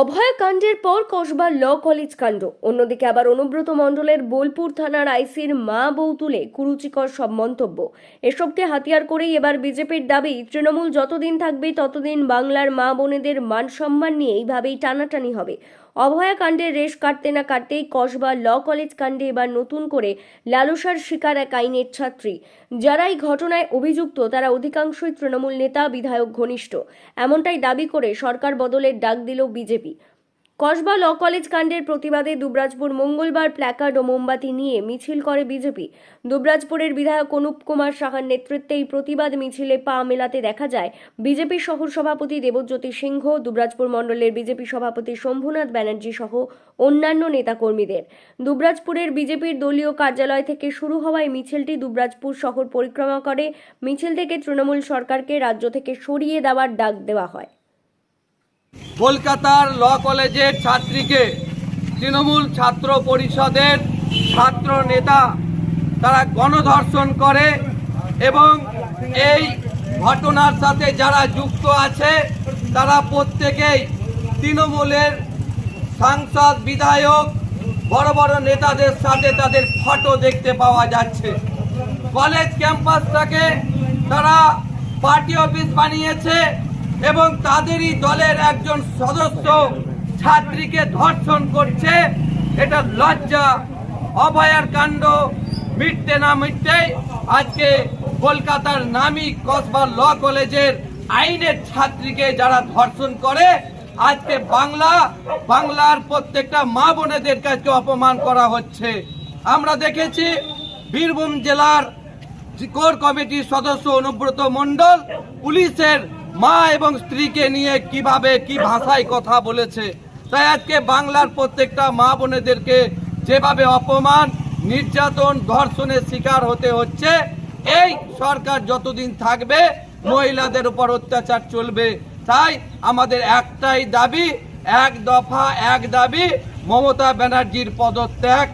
অভয়াকাণ্ডের পর Kasba law college কাণ্ড। অন্যদিকে আবার অনুব্রত মণ্ডলের বোলপুর থানার আইসির মা বউ তুলে কুরুচিকর সব মন্তব্য। এসবকে হাতিয়ার করেই এবার বিজেপির দাবি, তৃণমূল যতদিন থাকবে ততদিন বাংলার মা বোনেদের মান সম্মান নিয়ে এইভাবেই টানাটানি হবে। অভয়াকাণ্ডের রেশ কাটতে না কাটতেই কসবা ল কলেজ কাণ্ডে এবার নতুন করে লালসার শিকার এক আইনের ছাত্রী। যারা এই ঘটনায় অভিযুক্ত, তারা অধিকাংশই তৃণমূল নেতা, বিধায়ক, ঘনিষ্ঠ। এমনটাই দাবি করে সরকার বদলের ডাক দিল বিজেপি। কসবা ল কলেজ কাণ্ডের প্রতিবাদে দুবরাজপুর মঙ্গলবার প্ল্যাকার্ড ও মোমবাতি নিয়ে মিছিল করে বিজেপি। দুবরাজপুরের বিধায়ক অনুপ কুমার সাহার নেতৃত্বে এই প্রতিবাদ মিছিলে পা মেলাতে দেখা যায়। বিজেপি শহর সভাপতি দেবজ্যোতি সিংহ, দুবরাজপুর মণ্ডলের বিজেপি সভাপতি শম্ভুনাথ ব্যানার্জি সহ অন্যান্য নেতাকর্মীদের। দুবরাজপুরের বিজেপির দলীয় কার্যালয় থেকে শুরু হওয়া এই মিছিলটি দুবরাজপুর শহর পরিক্রমা করে। মিছিল থেকে তৃণমূল সরকারকে রাজ্য থেকে সরিয়ে দেওয়ার ডাক দেওয়া হয়। কলকাতার ল কলেজের ছাত্রীকে তৃণমূল ছাত্র পরিষদের ছাত্র নেতা তারা গণধর্ষণ করে এবং এই ঘটনার সাথে যারা যুক্ত আছে, তারা প্রত্যেকেই তৃণমূলের সাংসদ, বিধায়ক, বড় বড় নেতাদের সাথে তাদের ফটো দেখতে পাওয়া যাচ্ছে। কলেজ ক্যাম্পাসটাকে তারা পার্টি অফিস বানিয়েছে। এবং তাদেরই দলের একজন সদস্য ছাত্রীকে ধর্ষণ করছে। এটা লজ্জা, অভয়ার কাণ্ড, মিটতে না মিটতেই আজকে কলকাতার নামি কসবা ল কলেজের আইনের ছাত্রীকে যারা ধর্ষণ করে, আজকে বাংলা, বাংলার প্রত্যেকটা মা বোনেদের কাছে অপমান করা হচ্ছে। আমরা দেখেছি বীরভূম জেলার কোর কমিটির সদস্য অনুব্রত মণ্ডল পুলিশের মা এবং স্ত্রীকে নিয়ে কীভাবে, কি ভাষায় কথা বলেছে, তাই আজকে বাংলার প্রত্যেকটা মা বোনেদেরকে যেভাবে অপমান, নির্যাতন, ধর্ষণের শিকার হতে হচ্ছে, এই সরকার যতদিন থাকবে, মহিলাদের উপর অত্যাচার চলবে। তাই আমাদের একটাই দাবি, এক দফা, এক দাবি, মমতা ব্যানার্জির পদত্যাগ।